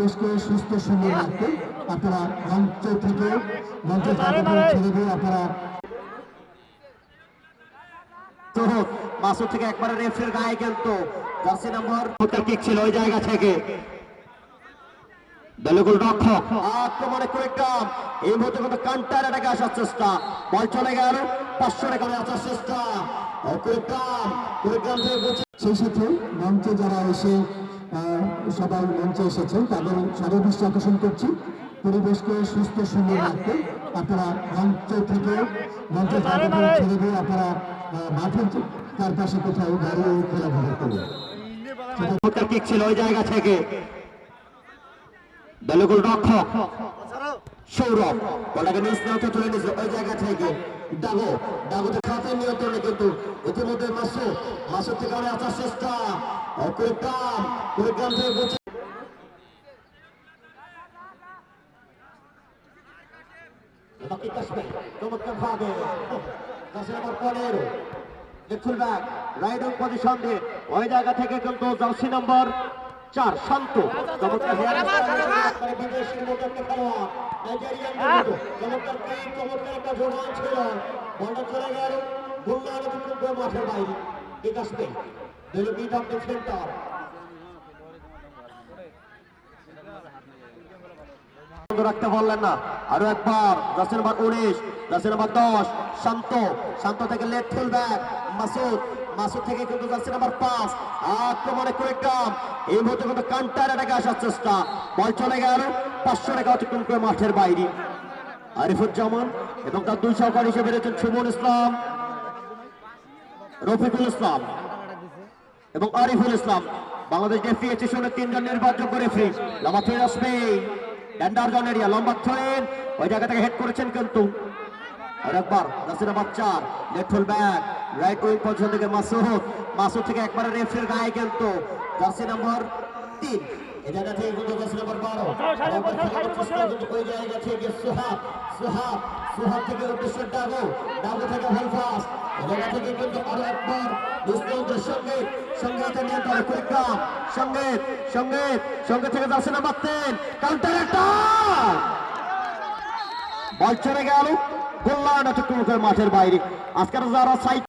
দেশকে সুস্থ সুন্দর রাখতে আপনারা মঞ্চ থেকে মঞ্চের জায়গাগুলো ছেড়ে দিয়ে আপনারা মাসুদ থেকে একবারে রেফের গায়ে কিন্তু জার্সি নম্বর কিক ছিল ওই জায়গা থেকে। রক্ষক। আক্রমণে কুইকডাম এই মুহূর্তে কিন্তু কান্টার এটাকে আসার চেষ্টা। বল চলে গেল। পাঁচশো টাকা আসার চেষ্টা। কুইকডাম কুইকডাম থেকে সেই সাথে মঞ্চে যারা এসে সবাই মঞ্চে এসেছেন তাদের সবাই দৃষ্টি আকর্ষণ করছি। পরিবেশকে সুস্থ সুন্দর রাখতে আপনারা মঞ্চ থেকে মঞ্চের জায়গাগুলো ছেড়ে দিয়ে আপনারা মাঠের চারপাশে কোথাও দাঁড়িয়ে খেলাধুলা কিক ছিল ওই জায়গা থেকে। দলগুল রক্ষক সৌরভ বলাকে নিজ নিয়ন্ত্রণ তুলে নিয়েছে ওই জায়গা থেকে। ডাগো ডাগোতে খাতে নিয়ন্ত্রণে কিন্তু ইতিমধ্যে মাসুদ থেকে অনেক আসার চেষ্টা। কুড়িগ্রাম কুড়িগ্রাম থেকে বলছে চমৎকার ভাবে। দশ নম্বর পনেরো। Little back right on position দিয়ে ওই জায়গা থেকে কিন্তু জার্সি নম্বর চার, শান্ত। চমৎকার মাঠের বাইরে। দিল বিট অফ দ্য সেন্টার। বন্ধ রাখতে পারলেন না। আরও একবার উনিশ দশ নম্বর দশ। শান্ত শান্ত থেকে left full back Masud Masud থেকে কিন্তু যাচ্ছে নাম্বার পাঁচ। আক্রমণে কুইকডাম এই মুহূর্তে কিন্তু কান্টার এটাকে আসার চেষ্টা। বল চলে গেল, পাঁচশো টাকা অতিক্রম করে মাঠের বাইরে। আরিফুজ্জামান এবং তার দুই সহকারী হিসেবে রয়েছেন সুমন ইসলাম। রফিকুল ইসলাম এবং আরিফুল ইসলাম। বাংলাদেশ রেফারি অ্যাসোসিয়েশনের তিনজন নির্বাচক রেফারি লম্বা থ্রেন আসবে ড্যান্ডার জন এরিয়া লম্বা থ্রেন ওই জায়গা থেকে হেড করেছেন কিন্তু। আর একবার নাসির বাচ্চার left full back right wing position থেকে মাসুদ। মাসুদ থেকে একবারে রেফারির গায়ে কিন্তু। জার্সি নাম্বার তিন। এই জায়গা থেকে কিন্তু জার্সি নাম্বার বারো। সোহাব সোহাব সোহাব থেকে উদ্দেশ্য ডাবো ডাবো থেকে ভালফাস এই থেকে কিন্তু আরও একবার দুষ্কন্তের সঙ্গে সংগীত কুইকাম সংগীত সংগীত সংগীত থেকে যাচ্ছে না মারতেন কাউন্টার একটা বল চলে গেল। গোল্লা করে মাঠের বাইরে। আজকের যারা সাইড